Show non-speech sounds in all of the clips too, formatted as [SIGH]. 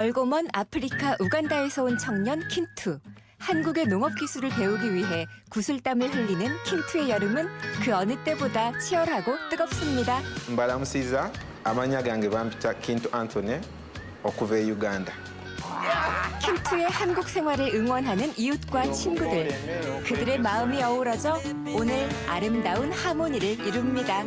멀고 먼 아프리카 우간다에서 온 청년 킨투. 한국의 농업 기술을 배우기 위해 구슬땀을 흘리는 킨투의 여름은 그 어느 때보다 치열하고 뜨겁습니다. mbalamu siza amannya gange bampita kintu antony okuva e uganda 킨투의 한국 생활을 응원하는 이웃과 친구들. 그들의 마음이 어우러져 오늘 아름다운 하모니를 이룹니다.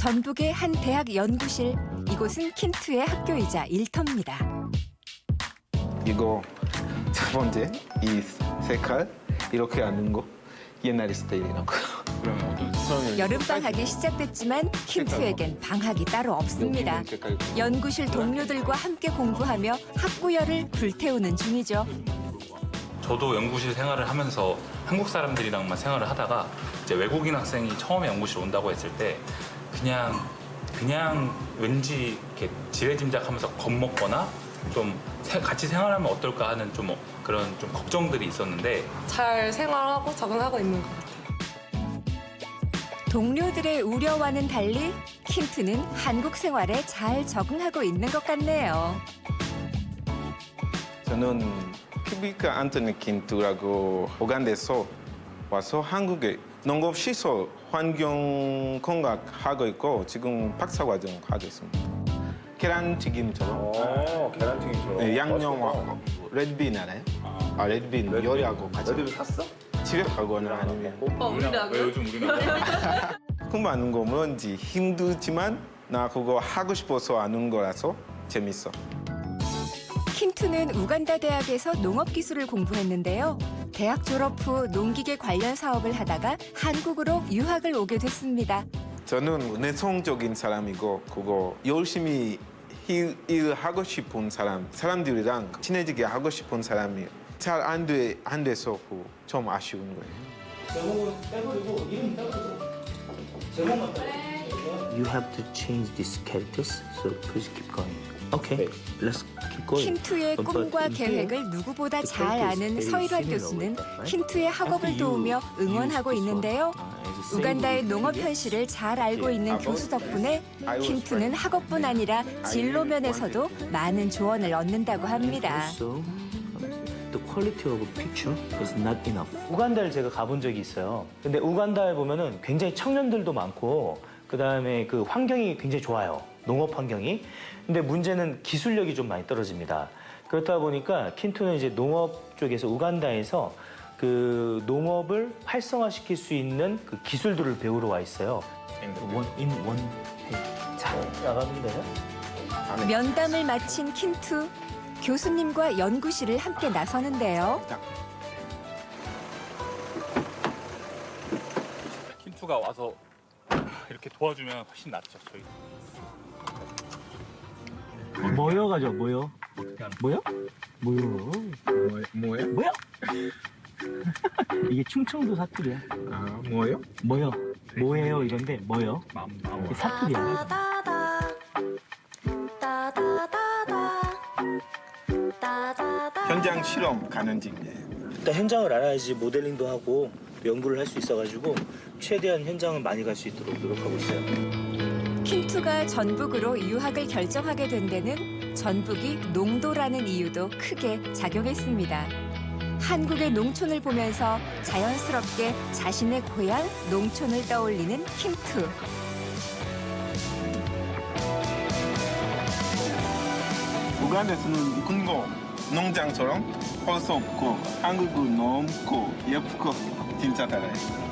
전북의 한 대학 연구실. 이곳은 킨투의 학교이자 일터입니다. 이거 첫 번째 이 색깔 이렇게 하는 거 옛날 스타일이라고 그러면 어떤 여름 방학이 시작됐지만 킨투에겐 방학이 따로 없습니다. 연구실 동료들과 함께 공부하며 학구열을 불태우는 중이죠. 저도 연구실 생활을 하면서 한국 사람들이랑만 생활을 하다가 이제 외국인 학생이 처음에 연구실 온다고 했을 때 그냥 그냥 왠지 이렇게 지레짐작하면서 겁먹거나 좀 세- 같이 생활하면 어떨까 하는 좀 그런 좀 걱정들이 있었는데 잘 생활하고 적응하고 있는 것 같아요. 동료들의 우려와는 달리 킨투는 한국 생활에 잘 적응하고 있는 것 같네요. 저는 피비카 안토니 킨투라고 우간다에서 와서 한국에 농업 시설 환경 공학 하고 있고 지금 박사 과정 하고 있습니다. 계란튀김처럼 어, 계란튀김처럼. 네, 양념 맛있겠다. 레드빈 알아요? 아 레드빈 요리하고 같이 레드빈 샀어? 집에 가거나 아니면 어, 우리라고요? 왜 요즘 우리나라 [LAUGHS] 공부하는 거 뭔지 힘들지만 나 그거 하고 싶어서 하는 거라서 재밌어. 킨투는 우간다 대학에서 농업 기술을 공부했는데요. 대학 졸업 후 농기계 관련 사업을 하다가 한국으로 유학을 오게 됐습니다. 저는 내성적인 사람이고 그거 열심히 일, 일 하고 싶은 사람, 사람들이랑 친해지게 하고 싶은 사람이 잘 안 돼, 안 돼서 그좀 아쉬운 거예요. You have to change these characters, so please keep going. Okay, let's keep going. 킨투의 But 꿈과 계획을 누구보다 the 잘 아는 서일환 교수는? 킨투의 학업을 도우며 응원하고 있는데요. uh, 우간다의 농업 the 현실을 잘 알고. 있는 교수 덕분에 킨투는 학업뿐 아니라 진로 면에서도 많은 조언을 얻는다고 합니다. Also, the quality of a picture is not enough. 우간다를 제가 가본 적이 있어요. 근데 우간다에 보면은 굉장히 청년들도 많고 그 다음에 그 환경이 굉장히 좋아요. 농업 환경이. 근데 문제는 기술력이 좀 많이 떨어집니다. 그렇다 보니까 킨투는 이제 농업 쪽에서 우간다에서 그 농업을 활성화시킬 수 있는 그 기술들을 배우러 와 있어요. One in one page. 자, 나가면 돼요? 면담을 마친 킨투 교수님과 연구실을 함께 나서는데요. 킨투가 와서 이렇게 도와주면 훨씬 낫죠 저희 모여 가죠, 모여. 모여? 모여. 뭐예요? 모여? 이게 충청도 사투리야. 아, 뭐예요? 모여. 뭐예요 이건데 뭐요? 마음 마음 이게 사투리야. 현장 실험 가는 중이에요. 일단 현장을 알아야지 모델링도 하고 연구를 할 수 있어가지고 최대한 현장을 많이 갈 수 있도록 노력하고 있어요. 킨투가 전북으로 유학을 결정하게 된 데는 전북이 농도라는 이유도 크게 작용했습니다. 한국의 농촌을 보면서 자연스럽게 자신의 고향 농촌을 떠올리는 킨투. 우간다에서는 큰거 농장처럼 할수 없고 한국은 넓고 예쁘고 진짜 달라요.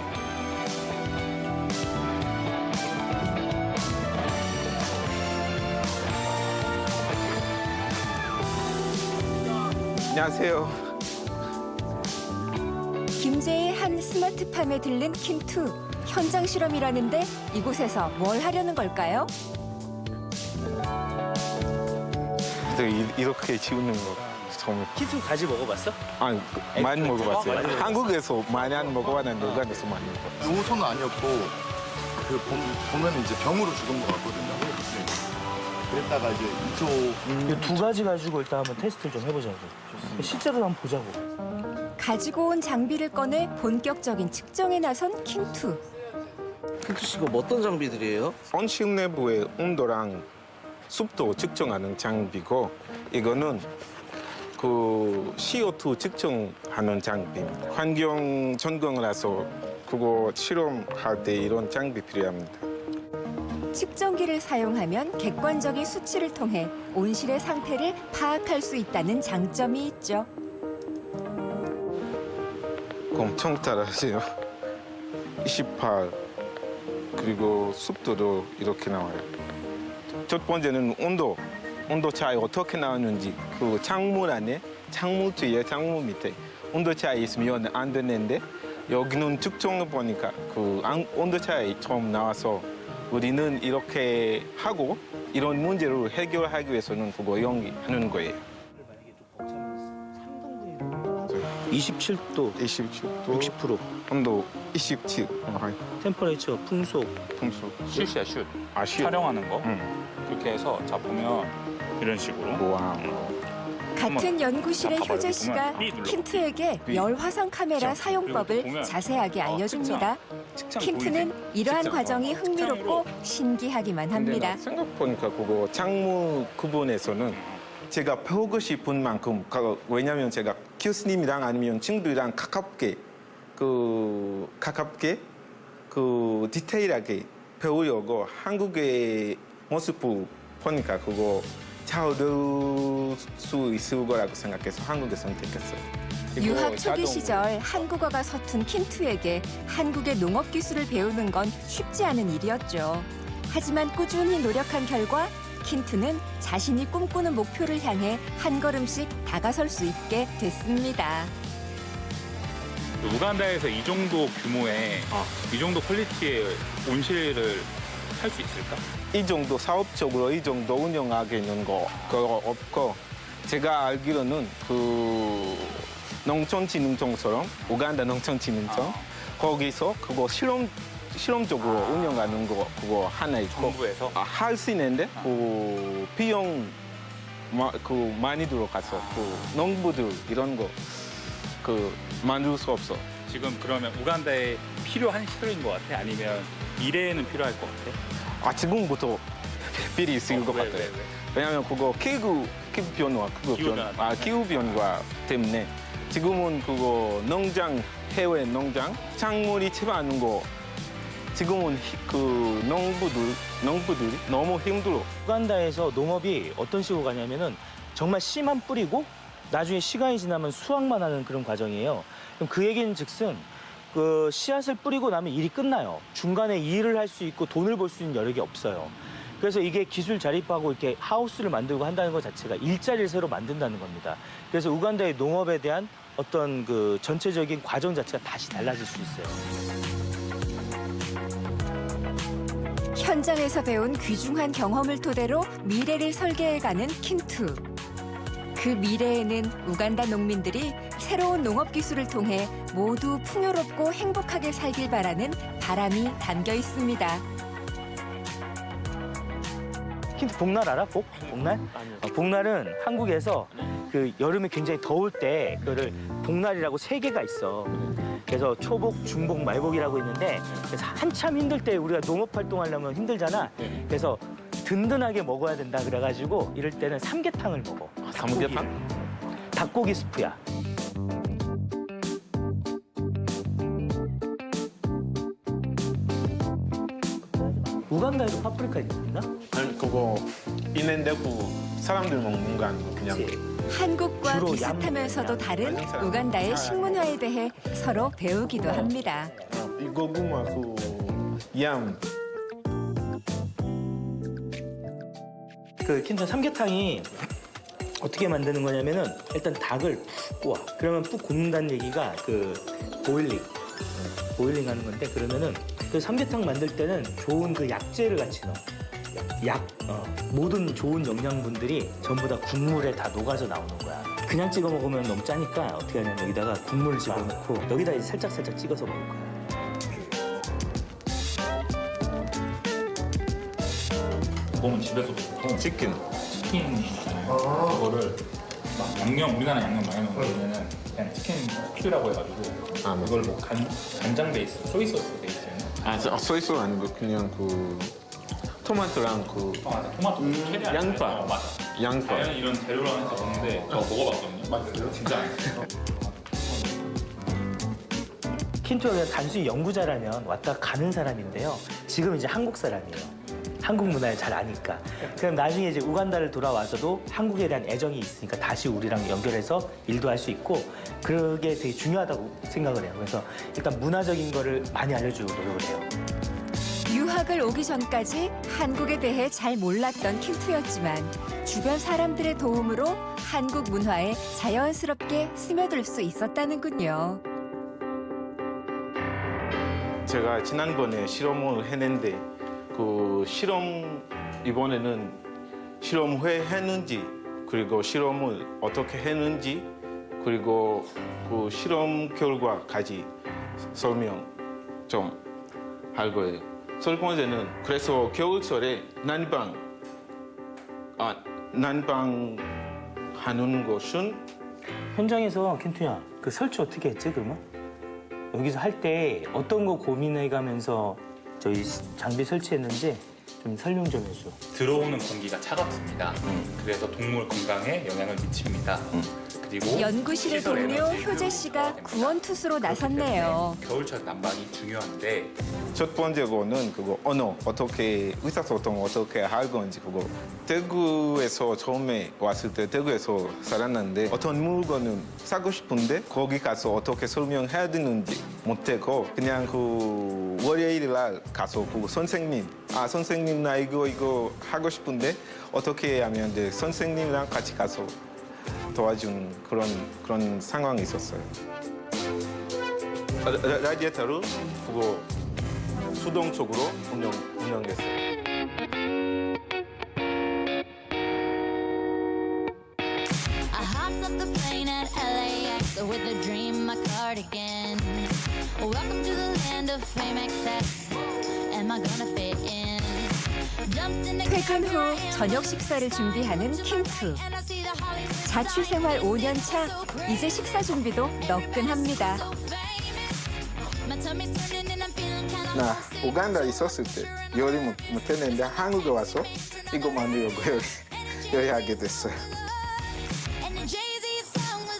안녕하세요. 김제의 한 스마트팜에 들른 킨투. 현장 실험이라는데 이곳에서 뭘 하려는 걸까요? 근데 이- 이렇게 지우는 거 처음. 키트 가지 먹어봤어? 아니 많이 먹어봤어요. 많이 먹어봤어요. 한국에서 많이 안 먹어봤는데 우간다에서 많이 먹어봤어요. 우선은 아니었고 그 봄, 보면 이제 병으로 죽은 것 같거든요. 그랬다가 이제 이쪽 이두 가지 가지고 일단 한번 테스트를 좀 해보자고. 실제로 한번 보자고. 가지고 온 장비를 꺼내 본격적인 측정에 나선 킨투. 킨투 씨가 뭐 어떤 장비들이에요? 온실 내부의 온도랑 습도 측정하는 장비고 이거는 그 CO2 측정하는 장비입니다. 환경 전공을 해서 그거 실험할 때 이런 장비 필요합니다. 측정기를 사용하면 객관적인 수치를 통해 온실의 상태를 파악할 수 있다는 장점이 있죠. 엄청 따라하세요. 28 그리고 습도도 이렇게 나와요. 첫 번째는 온도, 온도 차이 어떻게 나오는지 그 창문 안에 창문 뒤에 창문 밑에 온도 차이 있으면 안 되는데 여기는 측정해 보니까 그 안- 온도 차이 처음 나와서 우리는 이렇게 하고 이런 문제를 해결하기 위해서는 그거 연기하는 거예요. 27도, 27도 60% 온도 27. 템퍼레이처, 풍속. 평소 슛이야 슛. 아 시. 촬영하는 거. 응. 그렇게 해서 자 보면 이런 식으로. 와. 같은 연구실의 봐봐요. 효재 씨가 눌러. 킨트에게 삐. 열화상 카메라. 사용법을 그리고 보면 자세하게 어, 알려줍니다. 측정 보이지? 이러한 측정. 과정이 어, 흥미롭고 측정으로. 신기하기만 근데 합니다. 나 생각 보니까 그거 창무 구분에서는 제가 배우고 싶은 만큼 그- 왜냐면 제가 교수님이랑 아니면 친구들이랑 가깝게 그 가깝게 그 디테일하게 배우려고 한국의 모습을 보니까 그거 잘 얻을 수 있을 거라고 생각해서 한국에 선택했어요. 유학 초기 시절 한국어가 서툰 킨투에게 한국의 농업 기술을 배우는 건 쉽지 않은 일이었죠. 하지만 꾸준히 노력한 결과 킨투는 자신이 꿈꾸는 목표를 향해 한 걸음씩 다가설 수 있게 됐습니다. 우간다에서 이 정도 규모의 이 정도 퀄리티의 온실을 할 수 있을까? 이 정도 사업적으로 이 정도 운영하기는 거 그거 없고 제가 알기로는 그 농촌진흥청처럼 우간다 농촌진흥청 아. 거기서 그거 실험 실험적으로 운영하는 거 그거 하나 있고 정부에서 아, 할수 있는데 그 비용 마, 그 많이 들어가서 그 농부들 이런 거 그 만들 수 없어. 지금 그러면 우간다에 필요한 시설인 것 같아? 아니면 미래에는 필요할 것 같아? 아 지금부터 필이 있을 것 왜, 같아요. 왜, 왜? 왜냐하면 그거 기후 기후 변화 그거 기후 변화 변화 아 기후 변화 때문에 지금은 그거 농장 해외 농장 작물이 채바하는 거 지금은 히- 그 농부들 농부들이 너무 힘들어. 우간다에서 농업이 어떤 식으로 가냐면은 정말 씨만 뿌리고 나중에 시간이 지나면 수확만 하는 그런 과정이에요. 그럼 그 얘기는 즉슨 그 씨앗을 뿌리고 나면 일이 끝나요. 중간에 일을 할 수 있고 돈을 벌 수 있는 여력이 없어요. 그래서 이게 기술 자립하고 이렇게 하우스를 만들고 한다는 것 자체가 일자리를 새로 만든다는 겁니다. 그래서 우간다의 농업에 대한 어떤 그 전체적인 과정 자체가 다시 달라질 수 있어요. 현장에서 배운 귀중한 경험을 토대로 미래를 설계해가는 킨투. 그 미래에는 우간다 농민들이 새로운 농업 기술을 통해 모두 풍요롭고 행복하게 살길 바라는 바람이 담겨 있습니다. 킨트 복날 알아? 복? 복날? 어, 복날은 한국에서 그 여름에 굉장히 더울 때 그거를 복날이라고 세 개가 있어. 그래서 초복, 중복, 말복이라고 있는데 그래서 한참 힘들 때 우리가 농업 활동하려면 힘들잖아. 그래서 든든하게 먹어야 된다 그래가지고 이럴 때는 삼계탕을 먹어. 삼계탕? 닭고기를. 닭고기 스프야. 우간다에도 파프리카 있나? 아니 그거 있는데 그 사람들 먹는 거 아니고 그냥. 한국과 주로 비슷하면서도 양- 다른 우간다의 잘 식문화에 대해 서로 배우기도 합니다. 이 고구마 그얌 그 킨천 삼계탕이 어떻게 만드는 거냐면은 일단 닭을 푹 구워. 그러면 푹 굽는다는 얘기가 그 보일링. 어, 보일링 하는 건데 그러면은 그 삼계탕 만들 때는 좋은 그 약재를 같이 넣어. 약, 어, 모든 좋은 영양분들이 전부 다 국물에 다 녹아서 나오는 거야. 그냥 찍어 먹으면 너무 짜니까 어떻게 하냐면 여기다가 국물을 집어넣고 여기다 이제 살짝 살짝 찍어서 먹을 거야. 몸은 집에서 먹고 치킨 치킨 이거를 막 양념 우리나라 양념 많이 넣는 거는 그냥 치킨 큐라고 해가지고 아, 맞아요. 그걸 뭐 간, 간장 베이스, 소이 소스 베이스 아, 소- 소이소 아니고 그냥 그 토마토랑 그아 맞아 토마토 캐리어 양파. 어, 맞아 양파. 자연 이런 재료로 해서 먹는데 저 먹어봤거든요 맛있어요? 진짜 맛있어요 킨토가 그냥 단순히 연구자라면 왔다 가는 사람인데요. 지금 이제 한국 사람이에요. 한국 문화를 잘 아니까. 그럼 나중에 이제 우간다를 돌아와서도 한국에 대한 애정이 있으니까 다시 우리랑 연결해서 일도 할 수 있고 그게 되게 중요하다고 생각을 해요. 그래서 일단 문화적인 거를 많이 알려주고 노력을 해요. 유학을 오기 전까지 한국에 대해 잘 몰랐던 킨투였지만 주변 사람들의 도움으로 한국 문화에 자연스럽게 스며들 수 있었다는군요. 제가 지난번에 실험을 했는데 그 실험 이번에는 실험 왜 했는지 그리고 실험을 어떻게 했는지 그리고 그 실험 결과까지 설명 좀 할 거예요. 첫 번째는 그래서 겨울철에 난방 아 난방 하는 것은 현장에서 켄투야 그 설치 어떻게 했지 그러면? 여기서 할 때 어떤 거 고민해 가면서 저희 장비 설치했는지 좀 설명 좀 해줘. 들어오는 공기가 차갑습니다 그래서 동물 건강에 영향을 미칩니다 그리고 연구실의 시설 동료 에너지 효재 씨가. 구원 투수로 그렇기 나섰네요. 때문에 겨울철 난방이 중요한데 첫 번째 거는 그거 언어 어떻게 의사소통 어떻게 할 건지 그거 대구에서 처음에 왔을 때 대구에서 살았는데 어떤 물건은 사고 싶은데 거기 가서 어떻게 설명해야 되는지 못하고 그냥 그 월요일 날 가서 그 선생님 아 선생님 나 이거 이거 하고 싶은데 어떻게 하면 돼 선생님이랑 같이 가서 도와준 그런 그런 상황이 있었어요. 라디에이터를 그거 수동적으로 운영 운영했어요. In my cardigan. Welcome to the land of fame excess. Am I gonna fit in? Jumped in the 퇴근 후 here I am. 저녁 식사를 준비하는 Hollywood 자취 생활 5년 차 이제 식사 준비도 너끈합니다. 나. 우간다 있었을 때 요리 못, 못했는데 한국에 와서 이거 만들려고 요리, 요리하게 됐어요.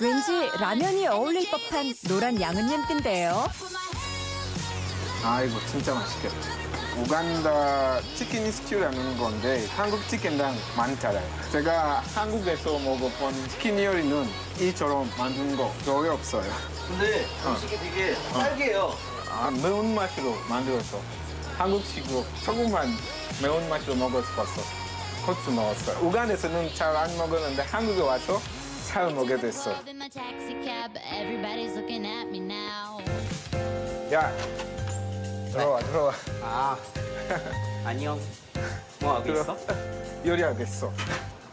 왠지 라면이 어울릴 법한 노란 양은님인데요. put my hands 아 이거 진짜 맛있겠다. 우간다 치킨 스튜라는 건데 한국 치킨랑 많이 달라요. 제가 한국에서 먹어본 치킨 요리는 이처럼 만든 거 거의 없어요. 근데 음식이 되게 딸기예요. 아, 매운 맛으로 만들어서 한국식으로 조금만 매운 맛으로 먹고 싶었어. 고추 넣었어요. 우간에서는 잘 안 먹었는데 한국에 와서 잘 먹게 됐어. up in my taxi cab, but everybody's looking at me now. 야, 들어와, 들어와. 아, 안녕. 뭐 하고. 있어? [LAUGHS] 요리하겠어.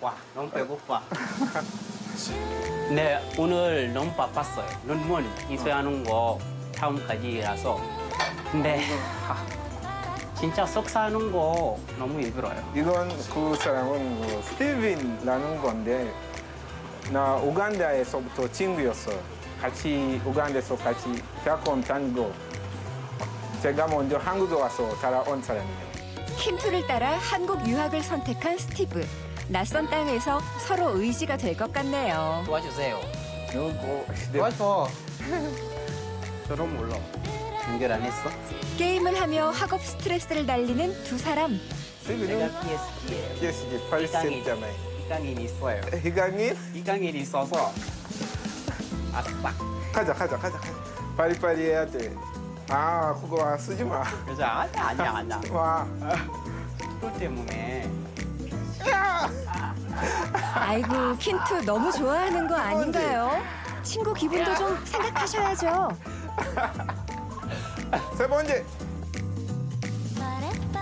와, 너무 배고파. [LAUGHS] 네, 오늘 너무 바빴어요. 논문 인쇄하는 거 다음까지라서. 근데 아, [LAUGHS] 진짜 석사하는 거 너무 힘들어요. 이건 그 사람은 그 스티븐이라는 건데 나 우간다에서부터 친구였어요. 같이 우간다에서 같이 대학원 다니고 제가 먼저 한국에 와서 따라온 사람이에요. 킨투를 따라 한국 유학을 선택한 스티브. 낯선 땅에서 서로 의지가 될 것 같네요. 도와주세요. 그리고 네, 도와줘. [LAUGHS] 저런 몰라. 연결 안 했어? 게임을 하며 학업 스트레스를 날리는 두 사람. 내가. PSG 파리 센트제르맹. 이강인 있어요. 희강님 이강인 있어서 아싸. 가자 가자 가자 가자 파리파리 해야 돼. 아 그거 쓰지 마. 그래서 아니야 아니야 아니야. 와. 또 때문에 아이고 킨투 너무 좋아하는 거 아닌가요? 친구 기분도 좀 생각하셔야죠. 세 번째.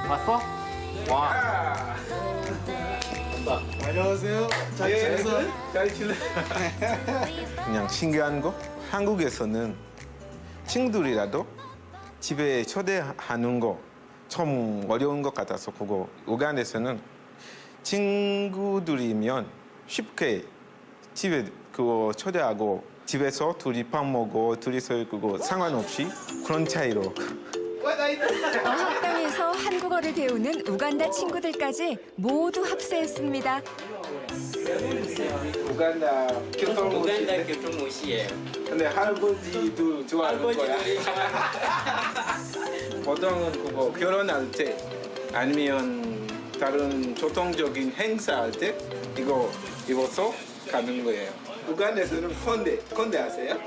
왔어? 와. 안녕하세요. 잘 지냈어? 잘 지내. [LAUGHS] 그냥 신기한 거 한국에서는 친구들이라도 집에 초대하는 거 좀 어려운 것 같아서 그거 우간에서는 친구들이면 쉽게 집에 그거 초대하고 집에서 둘이 밥 먹고 둘이서 그거 상관없이 그런 차이로 어학당에서 한국어를 배우는 우간다 친구들까지 모두 합세했습니다. 우간다 우간다 교통무시예요. 근데 할아버지도 좋아하는 거야. 보통은 그거 결혼할 때 아니면 다른 교통적인 행사할 때 이거 입어서 가는 거예요. 우간다에서는 콘데, 콘데 아세요?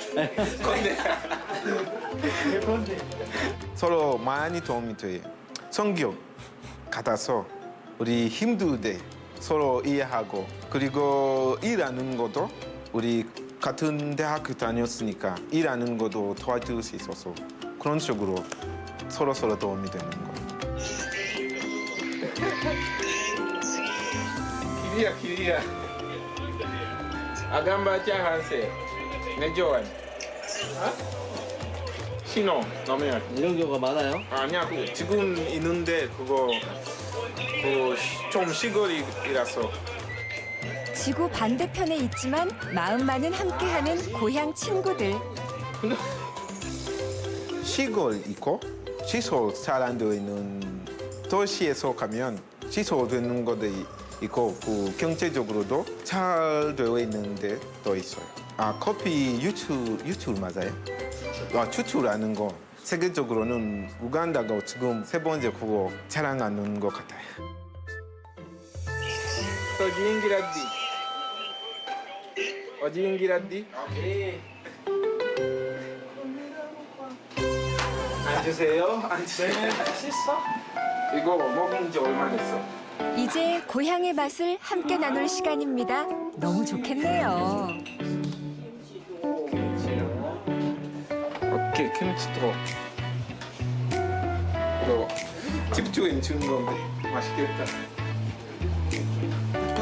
콘데. 서로 많이 도움이 돼요. 성격 같아서 우리 힘들 때 서로 이해하고 그리고 일하는 것도 우리 같은 대학교 다녔으니까 일하는 것도 도와줄 수 있어서 그런 식으로 서로 서로 도움이 되는 거예요. 길이야 길이야. 아감바자 한세. 내 좋아해. 신호 넣으면 이런 경우가 많아요? 아니야 그 지금 있는데 그거 그좀 시골이라서 지구 반대편에 있지만 마음만은 함께하는 고향 친구들. 시골 있고 시설 사람도 있는 도시에서 가면 시설 되는 것도 이- 있고 그 경제적으로도 잘 되어 있는데 또 있어요. 아 커피 유출 유출 맞아요? 아 추출하는 거 세계적으로는 우간다가 지금 세 번째 그거 자랑하는 것 같아요. 어디인 기라디? 어디인 기라디? 앉으세요. 앉으세요. 이거 먹은 지 얼마 됐어? 이제 고향의 맛을 함께 나눌 시간입니다. 너무 좋겠네요. 오케이, 김치도. 이거 집주인 준 건데 맛있겠다.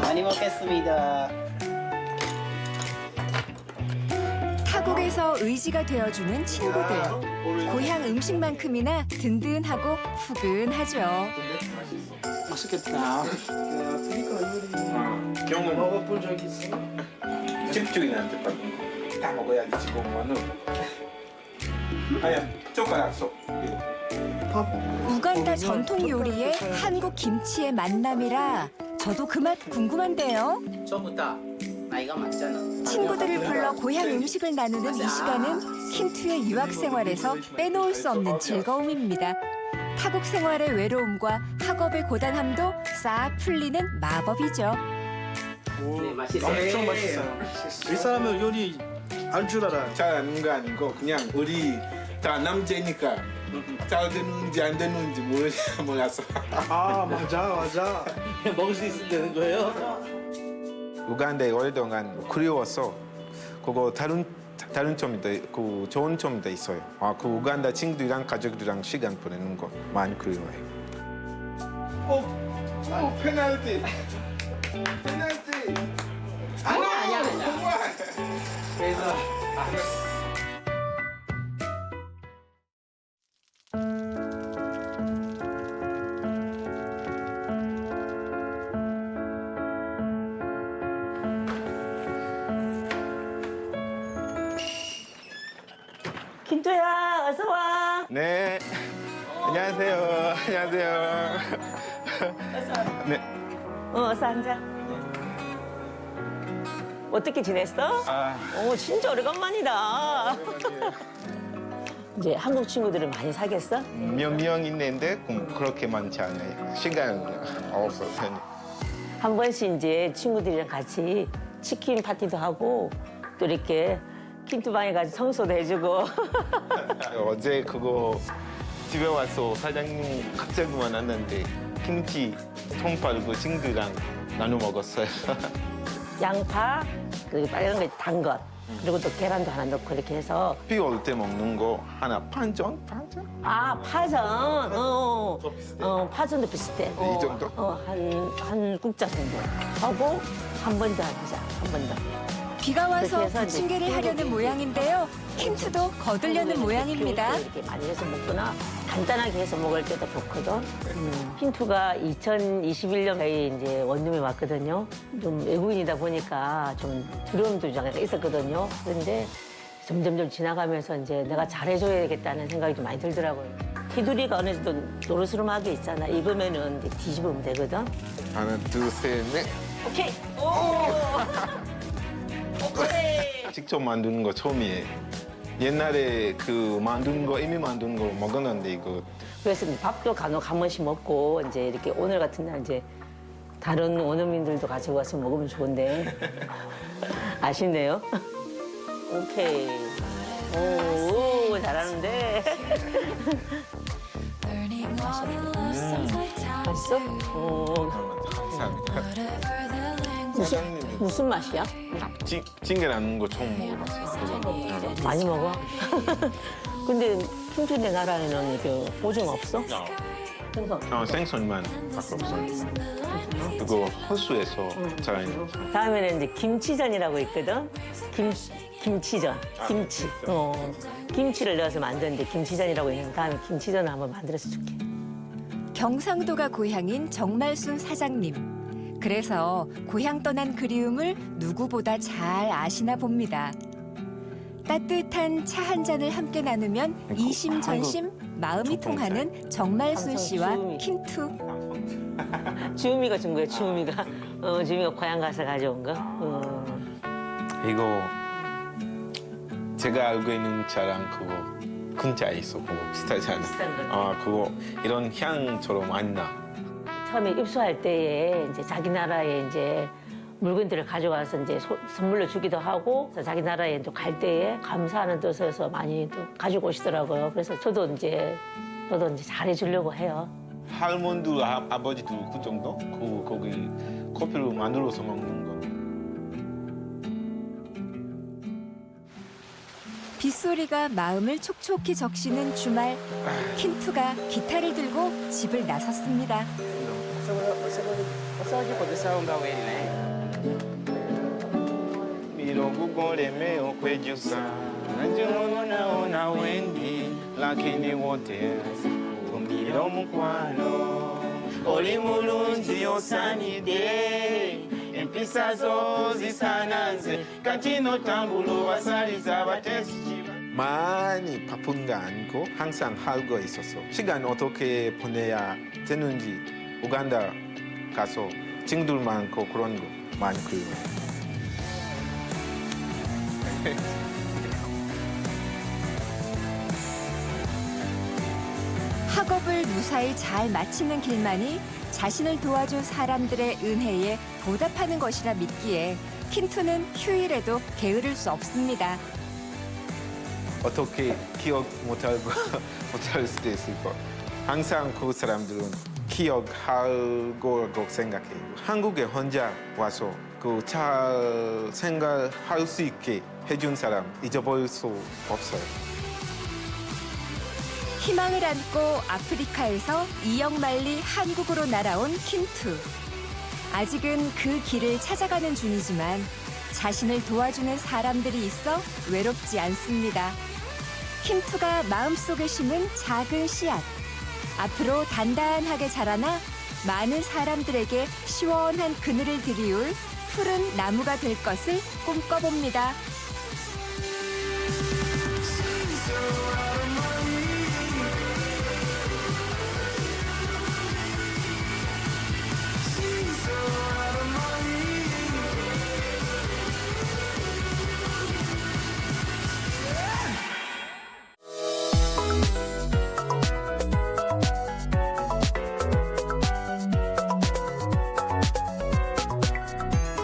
많이 먹겠습니다. 타국에서 의지가 되어주는 친구들. 고향 음식만큼이나 든든하고 푸근하죠. 맛있겠다. 아, 경험 먹어본 적 있어? 집주인한테 받은 거. 다 먹어야지 지금은. 아니야, 젓가락 써. 이거. 우간다 전통 요리에 한국 김치의 만남이라 저도 그 맛 궁금한데요. 저부터 나이가 많잖아. 친구들을 불러 고향 음식을 나누는 이 시간은 킨투의 유학 생활에서 빼놓을 수 없는 즐거움입니다. 타국 생활의 외로움과 학업의 고단함도 싹 풀리는 마법이죠. 네, 맛있어요. 엄청 맛있어요. 이 사람은 요리 알줄 알아요. 잘 아는 거 아니고 그냥 우리 다 남자니까 잘 되는지 안 되는지 모르 [LAUGHS] 몰라서. 아 맞아 맞아. [LAUGHS] 먹을 수 있으면 되는 거예요? 우간다에 오랫동안 그리워서 그거 다른 다른 점도 그 좋은 점도 있어요. 아 그 우간다 친구들이랑 가족들이랑 시간 보내는 거 많이 그리워해요. 오, 오 페널티, 페널티. 아니야 아니야 아니야. 그래서 김 어, 어서 앉아. 어떻게 지냈어? 아, 어 진짜 오래간만이다. 이제 한국 친구들을 많이 사귀었어? 몇 명 있는데 음, 그렇게 많지 않아요. 시간 없어서. 한 번씩 이제 친구들이랑 같이 치킨 파티도 하고 또 이렇게 킨투방에 가서 청소도 해주고 [LAUGHS] 어제 그거 집에 와서 사장님 갑자기 만났는데 김치 통팔고 친구랑 나눠 먹었어요. [LAUGHS] 양파 그 빨간 거 단 것 그리고 또 계란도 하나 넣고 이렇게 해서 비 올 때 먹는 거 하나 반전? 반전? 아 파전 어, 어 파전도 비슷해 이 정도? 어 한 한 국자 정도 하고 한 번 더 하자 한 번 더 비가 와서 해서 이제 부침개를 하려는 모양인데요. 킨트도 거들려는 모양입니다. 이렇게 많이 해서 먹거나 간단하게 해서 먹을 때도 좋거든. 음. 킨투가 2021년 에 이제 원룸에 왔거든요. 좀 외국인이다 보니까 좀 두려움도 좀 약간 있었거든요. 그런데 점점점 지나가면서 이제 내가 잘해줘야겠다는 생각이 좀 많이 들더라고요. 테두리가 어느 정도 노릇스름하게 있잖아. 입으면은 이제 뒤집으면 되거든. 하나, 둘, 셋, 넷. 오케이. [LAUGHS] 오. 오케이. 직접 만드는 거 처음이에요. 옛날에 그 만든 거 이미 만든 거 먹었는데 이거 그래서 이제 밥도 간혹 한 번씩 먹고 이제 이렇게 오늘 같은 날 이제 다른 원어민들도 가지고 와서 먹으면 좋은데 [LAUGHS] 아쉽네요. [LAUGHS] 오케이. 오, 오 잘하는데. [LAUGHS] 맛있어? 오, 감사합니다. 사장님이 무슨 맛이야? 찌- 찌개라는 거 처음 먹어봤어요. 많이 먹어. [LAUGHS] 근데 킹트네 나라에는 이렇게 보증 없어? 생선. 어, 생선만 밖에 없어요. 그거 호수에서 자라는 거. 다음에는 이제 김치전이라고 있거든. 김 김치전, 김치. 어, 김치를 넣어서 만드는데 김치전이라고 있는 다음에 김치전을 한번 만들어서 줄게. 경상도가 고향인 정말순 사장님. 그래서 고향 떠난 그리움을 누구보다 잘 아시나 봅니다. 따뜻한 차 한 잔을 함께 나누면 이심전심 마음이 통하는 정말순 씨와 킨투. [LAUGHS] 주음이가 준 거야, 주음이가. 어, 주음이가 고향 가서 가져온 거. 어. 이거 제가 알고 있는 차랑 그거 근처에 있어 그거 비슷하지 않아? 비슷한 거. 아 그거 이런 향처럼 안 나. 처음에 입수할 때에 이제 자기 나라에 이제 물건들을 가져가서 이제 소- 선물로 주기도 하고 그래서 자기 나라에 또 갈 때에 감사하는 뜻에서 많이 또 가지고 오시더라고요. 그래서 저도 이제 저도 이제 잘해주려고 해요. 할머니도 아, 아버지도 그 정도? 그 거기 커피를 만들어서 먹는 거. 빗소리가 마음을 촉촉히 적시는 주말. 킨투가 기타를 들고 집을 나섰습니다. 밀어구고래매어 괴주사 난주나오나 웬디 lakini wote kumbira omukwano oli mulungi osanidde empisa zo zisananze kati notambula owasaliza abatesi 많이 바쁜 거 아니고 항상 하고 있었어. 시간 어떻게 보내야 되는지 우간다 가서 친구들 많고 그런 거 많이 그리워. 학업을 무사히 잘 마치는 길만이 자신을 도와준 사람들의 은혜에 보답하는 것이라 믿기에 킨투는 휴일에도 게으를 수 없습니다. 어떻게 기억 못하고 [LAUGHS] 못할 수도 있을 거. 항상 그 사람들은 기억하고 생각해요. 한국에 혼자 와서 그잘 생각할 수 있게 해준 사람 잊어버릴 수 없어요. 희망을 안고 아프리카에서 이역만리 한국으로 날아온 킨투. 아직은 그 길을 찾아가는 중이지만 자신을 도와주는 사람들이 있어 외롭지 않습니다. 킨투가 마음속에 심은 작은 씨앗. 앞으로 단단하게 자라나 많은 사람들에게 시원한 그늘을 드리울 푸른 나무가 될 것을 꿈꿔봅니다.